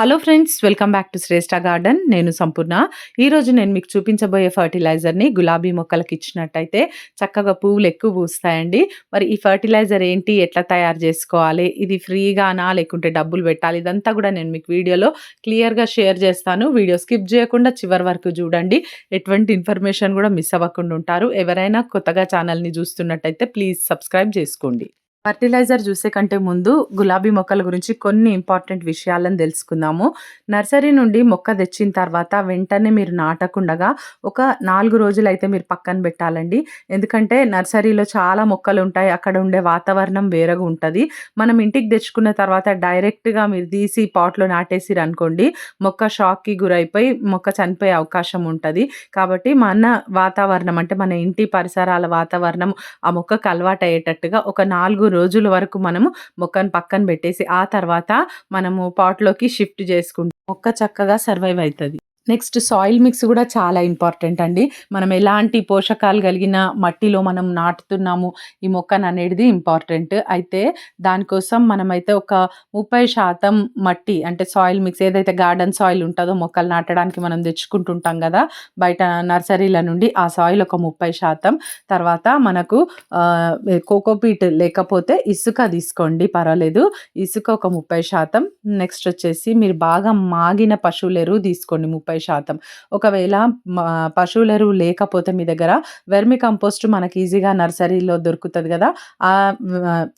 Hello friends welcome back to Shreshtha garden నేను సంపూర్ణ. ఈరోజు నేను మీకు చూపించబోయే ఫర్టిలైజర్ని గులాబీ మొక్కలకు ఇచ్చినట్టయితే చక్కగా పువ్వులు ఎక్కువ పూస్తాయండి. మరి ఈ ఫర్టిలైజర్ ఏంటి? ఎట్లా తయారు చేసుకోవాలి? ఇది ఫ్రీగానా? లేకుంటే డబ్బులు పెట్టాలి? ఇదంతా కూడా నేను మీకు వీడియోలో క్లియర్గా షేర్ చేస్తాను. వీడియో స్కిప్ చేయకుండా చివరి వరకు చూడండి. ఎటువంటి ఇన్ఫర్మేషన్ కూడా మిస్ అవ్వకుండా ఉంటారు. ఎవరైనా కొత్తగా ఛానల్ని చూస్తున్నట్టయితే ప్లీజ్ సబ్స్క్రైబ్ చేసుకోండి. ఫర్టిలైజర్ చూసే కంటే ముందు గులాబీ మొక్కల గురించి కొన్ని ఇంపార్టెంట్ విషయాలను తెలుసుకుందాము. నర్సరీ నుండి మొక్క తెచ్చిన తర్వాత వెంటనే మీరు నాటకుండగా ఒక నాలుగు రోజులైతే మీరు పక్కన పెట్టాలండి. ఎందుకంటే నర్సరీలో చాలా మొక్కలు ఉంటాయి అక్కడ ఉండే వాతావరణం వేరేగా ఉంటుంది. మనం ఇంటికి తెచ్చుకున్న తర్వాత డైరెక్ట్గా మీరు తీసి పాట్లో నాటేసిరు అనుకోండి మొక్క షాక్కి గురైపోయి మొక్క చనిపోయే అవకాశం ఉంటుంది. కాబట్టి మన వాతావరణం అంటే మన ఇంటి పరిసరాల వాతావరణం ఆ మొక్కకు అలవాటు అయ్యేటట్టుగా ఒక నాలుగు రోజుల వరకు మనము మొక్కను పక్కన పెట్టేసి ఆ తర్వాత మనము పాట్లోకి షిఫ్ట్ చేసుకుంటాం మొక్క చక్కగా సర్వైవ్ అవుతుంది. నెక్స్ట్ సాయిల్ మిక్స్ కూడా చాలా ఇంపార్టెంట్ అండి. మనం ఎలాంటి పోషకాలు కలిగిన మట్టిలో మనం నాటుతున్నాము ఈ మొక్కను అనేది ఇంపార్టెంట్. అయితే దానికోసం మనమైతే ఒక ముప్పై శాతం మట్టి అంటే సాయిల్ మిక్స్ ఏదైతే గార్డెన్ సాయిల్ ఉంటుందో మొక్కలు నాటడానికి మనం తెచ్చుకుంటుంటాం కదా బయట నర్సరీల నుండి ఆ సాయిల్ ఒక ముప్పై శాతం. తర్వాత మనకు కోకోపీట్ లేకపోతే ఇసుక తీసుకోండి పర్వాలేదు. ఇసుక ఒక ముప్పై శాతం. నెక్స్ట్ వచ్చేసి మీరు బాగా మాగిన పశువుల ఎరువు తీసుకోండి ముప్పై శాతం. ఒకవేళ పశువుల ఎరువు లేకపోతే మీ దగ్గర వెర్మి కంపోస్ట్ మనకి ఈజీగా నర్సరీలో దొరుకుతుంది కదా ఆ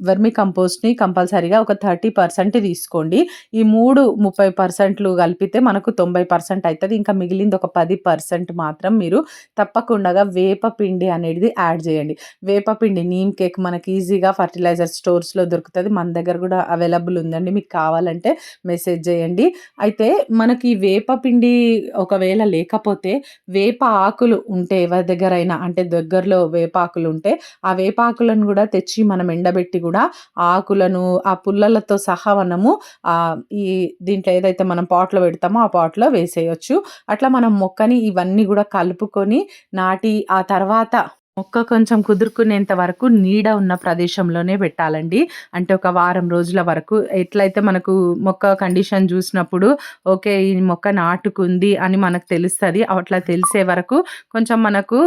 వెర్మి కంపోస్ట్ని కంపల్సరీగా ఒక థర్టీ పర్సెంట్ తీసుకోండి. ఈ మూడు ముప్పై పర్సెంట్లు కలిపితే మనకు తొంభై పర్సెంట్ అవుతుంది ఇంకా మిగిలింది ఒక పది పర్సెంట్ మాత్రం మీరు తప్పకుండా వేప పిండి అనేది యాడ్ చేయండి. వేప పిండి నీమ్ కేక్ మనకి ఈజీగా ఫర్టిలైజర్ స్టోర్స్లో దొరుకుతుంది. మన దగ్గర కూడా అవైలబుల్ ఉందండి. మీకు కావాలంటే మెసేజ్ చేయండి. అయితే మనకి వేప పిండి ఒకవేళ లేకపోతే వేప ఆకులు ఉంటే ఎవరి దగ్గరైనా అంటే దగ్గరలో వేపాకులు ఉంటే ఆ వేపాకులను కూడా తెచ్చి మనం ఎండబెట్టి కూడా ఆకులను ఆ పుల్లలతో సహా మనము ఈ దీంట్లో ఏదైతే మనం పాట్లో పెడతామో ఆ పాట్లో వేసేయచ్చు. అట్లా మనం మొక్కని ఇవన్నీ కూడా కలుపుకొని నాటి ఆ తర్వాత మొక్క కొంచెం కుదురుకునేంత వరకు నీడ ఉన్న ప్రదేశంలోనే పెట్టాలండి. అంటే ఒక వారం రోజుల వరకు ఎట్లయితే మనకు మొక్క కండిషన్ చూసినప్పుడు ఓకే ఈ మొక్క నాటుకుంది అని మనకు తెలుస్తుంది అట్లా తెలిసే వరకు కొంచెం మనకు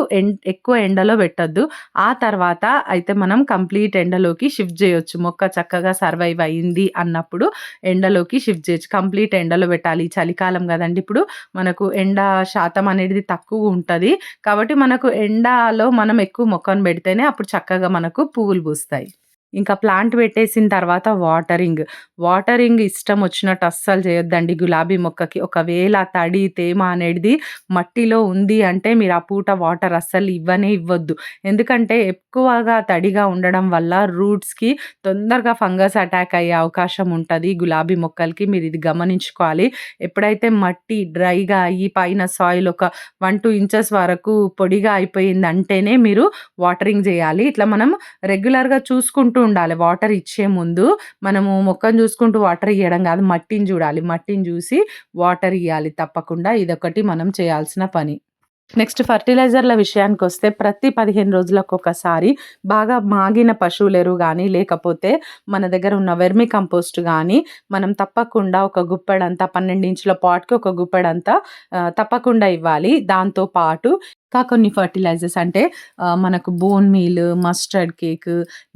ఎక్కువ ఎండలో పెట్టద్దు. ఆ తర్వాత అయితే మనం కంప్లీట్ ఎండలోకి షిఫ్ట్ చేయొచ్చు. మొక్క చక్కగా సర్వైవ్ అయింది అన్నప్పుడు ఎండలోకి షిఫ్ట్ చేయొచ్చు. కంప్లీట్ ఎండలో పెట్టాలి. చలికాలం కదండి ఇప్పుడు మనకు ఎండ శాతం అనేది తక్కువ ఉంటుంది. కాబట్టి మనకు ఎండలో మనం ఎక్కువ మొక్కను పెడితేనే అప్పుడు చక్కగా మనకు పువ్వులు పూస్తాయి. ఇంకా ప్లాంట్ పెట్టేసిన తర్వాత వాటరింగ్. వాటరింగ్ ఇష్టం వచ్చినట్టు అస్సలు చేయొద్దండి. గులాబీ మొక్కకి ఒకవేళ తడి తేమ అనేది మట్టిలో ఉంది అంటే మీరు ఆ పూట వాటర్ అస్సలు ఇవ్వనే ఇవ్వద్దు. ఎందుకంటే ఎక్కువగా తడిగా ఉండడం వల్ల రూట్స్కి తొందరగా ఫంగస్ అటాక్ అయ్యే అవకాశం ఉంటుంది. గులాబీ మొక్కలకి మీరు ఇది గమనించుకోవాలి. ఎప్పుడైతే మట్టి డ్రైగా అయ్యి పైన సాయిల్ ఒక వన్ టూ ఇంచెస్ వరకు పొడిగా అయిపోయింది అంటేనే మీరు వాటరింగ్ చేయాలి. ఇట్లా మనం రెగ్యులర్గా చూసుకుంటూ ఉండాలి. వాటర్ ఇచ్చే ముందు మనము మొక్కను చూసుకుంటూ వాటర్ ఇవ్వడం కాదు మట్టిని చూడాలి. మట్టిని చూసి వాటర్ ఇవ్వాలి తప్పకుండా. ఇదొకటి మనం చేయాల్సిన పని. నెక్స్ట్ ఫర్టిలైజర్ల విషయానికి వస్తే ప్రతి పదిహేను రోజులకు ఒకసారి బాగా మాగిన పశువుల ఎరువు కానీ లేకపోతే మన దగ్గర ఉన్న వెర్మి కంపోస్ట్ కానీ మనం తప్పకుండా ఒక గుప్పెడంతా పన్నెండు ఇంచుల పాట్కి ఒక గుప్పెడంతా తప్పకుండా ఇవ్వాలి. దాంతో పాటు ఇంకా కొన్ని ఫర్టిలైజర్స్ అంటే మనకు bone meal mustard cake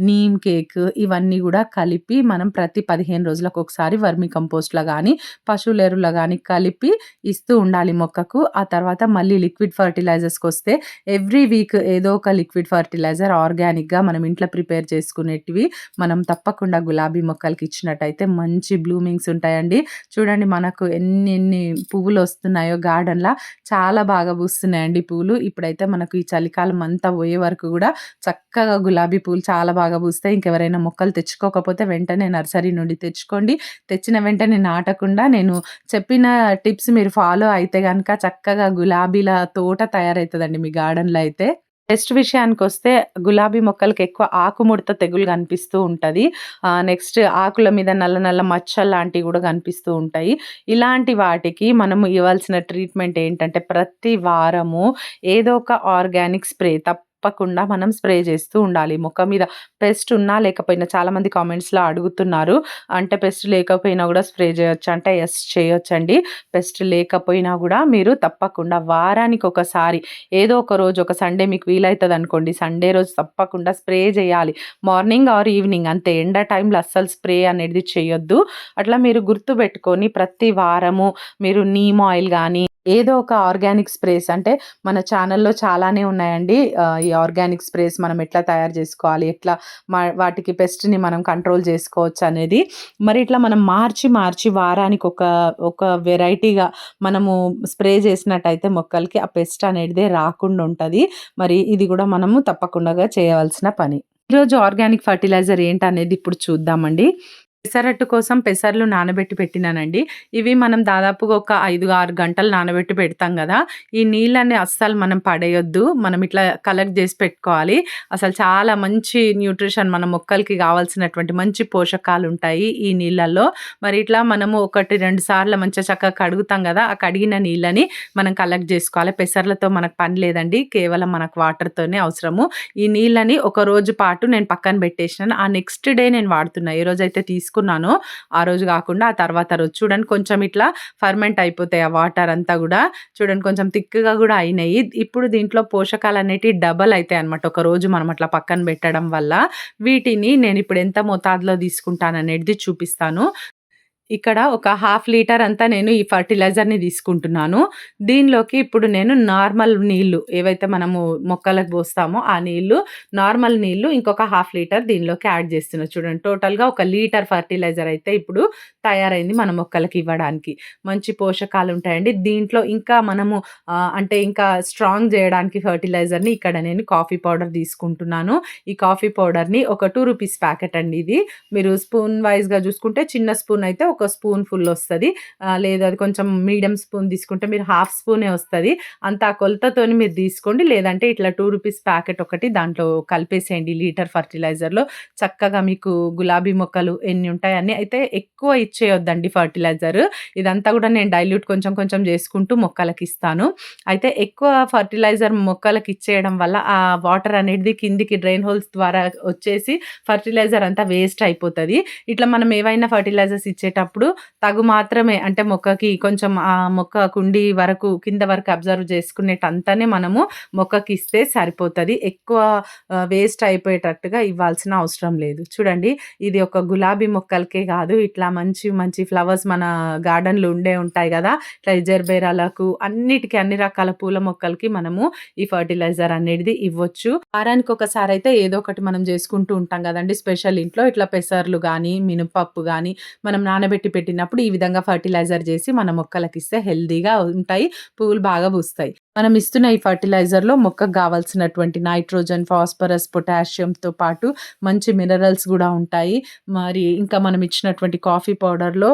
neem cake ఇవన్నీ కూడా కలిపి మనం ప్రతి పదిహేను రోజులకు ఒకసారి వర్మి కంపోస్ట్లో కానీ పశువుల ఎరువులో కానీ కలిపి ఇస్తూ ఉండాలి మొక్కకు. ఆ తర్వాత మళ్ళీ లిక్విడ్ ఫర్టిలైజర్స్కి వస్తే ఎవ్రీ వీక్ ఏదో ఒక లిక్విడ్ ఫర్టిలైజర్ ఆర్గానిక్గా మనం ఇంట్లో ప్రిపేర్ చేసుకునేటివి మనం తప్పకుండా గులాబీ మొక్కలకి ఇచ్చినట్టయితే మంచి బ్లూమింగ్స్ ఉంటాయండి. చూడండి మనకు ఎన్ని ఎన్ని పువ్వులు వస్తున్నాయో గార్డెన్లో చాలా బాగా పూస్తున్నాయండి పువ్వులు ఇప్పుడైతే మనకు ఈ చలికాలం అంతా పోయే వరకు కూడా చక్కగా గులాబీ పూలు చాలా బాగా పూస్తాయి. ఇంకెవరైనా మొక్కలు తెచ్చుకోకపోతే వెంటనే నర్సరీ నుండి తెచ్చుకోండి. తెచ్చిన వెంటనే నాటకుండా నేను చెప్పిన టిప్స్ మీరు ఫాలో అయితే కనుక చక్కగా గులాబీల తోట తయారవుతుందండి మీ గార్డెన్లో అయితే. పెస్ట్ విషయానికి వస్తే గులాబీ మొక్కలకి ఎక్కువ ఆకుముడత తెగులు కనిపిస్తూ ఉంటుంది. నెక్స్ట్ ఆకుల మీద నల్ల నల్ల మచ్చలు లాంటివి కూడా కనిపిస్తూ ఉంటాయి. ఇలాంటి వాటికి మనము ఇవ్వాల్సిన ట్రీట్మెంట్ ఏంటంటే ప్రతి వారము ఏదో ఒక ఆర్గానిక్ స్ప్రే తప్ప తప్పకుండా మనం స్ప్రే చేస్తూ ఉండాలి. మొక్క మీద పెస్ట్ ఉన్నా లేకపోయినా చాలామంది కామెంట్స్లో అడుగుతున్నారు. అంటే పెస్ట్ లేకపోయినా కూడా స్ప్రే చేయొచ్చు? అంటే ఎస్ చేయొచ్చండి. పెస్ట్ లేకపోయినా కూడా మీరు తప్పకుండా వారానికి ఒకసారి ఏదో ఒక రోజు ఒక సండే మీకు వీలవుతుంది అనుకోండి. సండే రోజు తప్పకుండా స్ప్రే చేయాలి. మార్నింగ్ ఆర్ ఈవినింగ్ అంతే. ఎండ టైంలో అస్సలు స్ప్రే అనేది చేయొద్దు. అట్లా మీరు గుర్తుపెట్టుకొని ప్రతి వారము మీరు నీమ్ ఆయిల్ కానీ ఏదో ఒక ఆర్గానిక్ స్ప్రేస్ అంటే మన ఛానల్లో చాలానే ఉన్నాయండి. ఈ ఆర్గానిక్ స్ప్రేస్ మనం ఎట్లా తయారు చేసుకోవాలి ఎట్లా మా వాటికి పెస్ట్ని మనం కంట్రోల్ చేసుకోవచ్చు అనేది. మరి ఇట్లా మనం మార్చి మార్చి వారానికి ఒక ఒక వెరైటీగా మనము స్ప్రే చేసినట్టయితే మొక్కలకి ఆ పెస్ట్ అనేది రాకుండా ఉంటుంది. మరి ఇది కూడా మనము తప్పకుండా చేయవలసిన పని. ఈరోజు ఆర్గానిక్ ఫర్టిలైజర్ ఏంటనేది ఇప్పుడు చూద్దామండి. పెసరట్టు కోసం పెసర్లు నానబెట్టి పెట్టినానండి. ఇవి మనం దాదాపుగా ఒక ఐదు ఆరు గంటలు నానబెట్టి పెడతాం కదా. ఈ నీళ్ళని అస్సలు మనం పడేయొద్దు. మనం ఇట్లా కలెక్ట్ చేసి పెట్టుకోవాలి. అసలు చాలా మంచి న్యూట్రిషన్ మన మొక్కలకి కావాల్సినటువంటి మంచి పోషకాలు ఉంటాయి ఈ నీళ్ళల్లో. మరి ఇట్లా మనము ఒకటి రెండు సార్లు మంచిగా చక్కగా కడుగుతాం కదా. ఆ కడిగిన నీళ్ళని మనం కలెక్ట్ చేసుకోవాలి. పెసర్లతో మనకు పని లేదండి. కేవలం మనకు వాటర్తోనే అవసరము. ఈ నీళ్ళని ఒక రోజు పాటు నేను పక్కన పెట్టేసినాను. ఆ నెక్స్ట్ డే నేను వాడుతున్నా. ఏ రోజైతే తీసుకు తీసుకున్నానో. ఆ రోజు కాకుండా ఆ తర్వాత రోజు చూడండి కొంచెం ఇట్లా ఫర్మెంట్ అయిపోతాయి ఆ వాటర్ అంతా కూడా. చూడండి కొంచెం థిక్గా కూడా అయినాయి. ఇప్పుడు దీంట్లో పోషకాలు అనేటివి డబల్ అవుతాయి అనమాట ఒక రోజు మనం అట్లా పక్కన పెట్టడం వల్ల వీటిని నేను ఇప్పుడు ఎంత మోతాదులో తీసుకుంటాను అనేది చూపిస్తాను. ఇక్కడ ఒక హాఫ్ లీటర్ అంతా నేను ఈ ఫర్టిలైజర్ని తీసుకుంటున్నాను. దీనిలోకి ఇప్పుడు నేను నార్మల్ నీళ్ళు ఏవైతే మనము మొక్కలకు పోస్తామో ఆ నీళ్ళు నార్మల్ నీళ్ళు ఇంకొక హాఫ్ లీటర్ దీనిలోకి యాడ్ చేస్తున్నాను చూడండి టోటల్గా ఒక లీటర్ ఫర్టిలైజర్ అయితే ఇప్పుడు తయారైంది మన మొక్కలకి ఇవ్వడానికి. మంచి పోషకాలు ఉంటాయండి. దీంట్లో ఇంకా మనము అంటే ఇంకా స్ట్రాంగ్ చేయడానికి ఫర్టిలైజర్ని ఇక్కడ నేను కాఫీ పౌడర్ తీసుకుంటున్నాను. ఈ కాఫీ పౌడర్ని ఒక టూ రూపీస్ ప్యాకెట్ అండి ఇది. మీరు స్పూన్ వైజ్గా చూసుకుంటే చిన్న స్పూన్ అయితే ఒక స్పూన్ ఫుల్ వస్తుంది. లేదు అది కొంచెం మీడియం స్పూన్ తీసుకుంటే మీరు హాఫ్ స్పూనే వస్తుంది. అంత కొలతతో మీరు తీసుకోండి. లేదంటే ఇట్లా టూ రూపీస్ ప్యాకెట్ ఒకటి దాంట్లో కలిపేసేయండి లీటర్ ఫర్టిలైజర్లో. చక్కగా మీకు గులాబీ మొక్కలు ఎన్ని ఉంటాయని అయితే ఎక్కువ ఇచ్చేయొద్దండి ఫర్టిలైజర్. ఇదంతా కూడా నేను డైల్యూట్ కొంచెం కొంచెం చేసుకుంటూ మొక్కలకి ఇస్తాను. అయితే ఎక్కువ ఫర్టిలైజర్ మొక్కలకి ఇచ్చేయడం వల్ల ఆ వాటర్ అనేది కిందికి డ్రైన్ హోల్స్ ద్వారా వచ్చేసి ఫర్టిలైజర్ అంతా వేస్ట్ అయిపోతుంది. ఇట్లా మనం ఏవైనా ఫర్టిలైజర్స్ ఇచ్చేటప్పుడు చేసేటప్పుడు తగు మాత్రమే అంటే మొక్కకి కొంచెం ఆ మొక్క కుండి వరకు కింద వరకు అబ్జర్వ్ చేసుకునేటంతనే మనము మొక్కకి ఇస్తే సరిపోతుంది. ఎక్కువ వేస్ట్ అయిపోయేటట్టుగా ఇవ్వాల్సిన అవసరం లేదు. చూడండి ఇది ఒక గులాబీ మొక్కలకే కాదు ఇట్లా మంచి మంచి ఫ్లవర్స్ మన గార్డెన్లో ఉండే ఉంటాయి కదా ఇట్లా జర్బేరాలకు అన్నిటికీ అన్ని రకాల పూల మొక్కలకి మనము ఈ ఫర్టిలైజర్ అనేది ఇవ్వచ్చు. వారానికి ఒకసారి అయితే ఏదో ఒకటి మనం చేసుకుంటూ ఉంటాం కదండి స్పెషల్ ఇంట్లో ఇట్లా పెసర్లు కానీ మినపప్పు కానీ మనం నానబెట్టి నానబెట్టి పెట్టినప్పుడు ఈ విధంగా ఫర్టిలైజర్ చేసి మన మొక్కలకి ఇస్తే హెల్దీగా ఉంటాయి పువ్వులు బాగా పూస్తాయి. మనం ఇస్తున్న ఈ ఫర్టిలైజర్లో మొక్కకు కావాల్సినటువంటి నైట్రోజన్ ఫాస్ఫరస్ పొటాషియంతో పాటు మంచి మినరల్స్ కూడా ఉంటాయి. మరి ఇంకా మనం ఇచ్చినటువంటి కాఫీ పౌడర్లో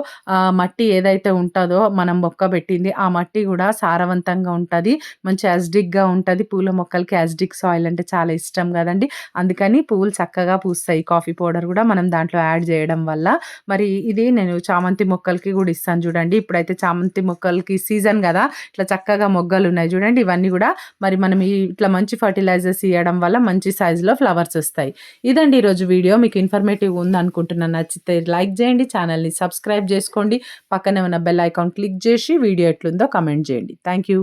మట్టి ఏదైతే ఉంటుందో మనం మొక్క పెట్టింది ఆ మట్టి కూడా సారవంతంగా ఉంటుంది. మంచి యాసిడిక్గా ఉంటుంది. పూల మొక్కలకి యాసిడిక్ సాయిల్ అంటే చాలా ఇష్టం కదండి. అందుకని పూలు చక్కగా పూస్తాయి. కాఫీ పౌడర్ కూడా మనం దాంట్లో యాడ్ చేయడం వల్ల. మరి ఇది నేను చామంతి మొక్కలకి కూడా ఇస్తాను చూడండి. ఇప్పుడైతే చామంతి మొక్కలకి సీజన్ కదా. ఇట్లా చక్కగా మొగ్గలు ఉన్నాయి చూడండి. చూడండి ఇవన్నీ కూడా మరి మనం ఇట్లా మంచి ఫర్టిలైజర్స్ ఇవ్వడం వల్ల మంచి సైజులో ఫ్లవర్స్ వస్తాయి. ఇదండి ఈరోజు వీడియో. మీకు ఇన్ఫర్మేటివ్ ఉంది అనుకుంటున్నాను నచ్చితే లైక్ చేయండి ఛానల్ని సబ్స్క్రైబ్ చేసుకోండి. పక్కనే ఉన్న బెల్ ఐకాన్ క్లిక్ చేసి వీడియో ఎట్లుందో కమెంట్ చేయండి. Thank you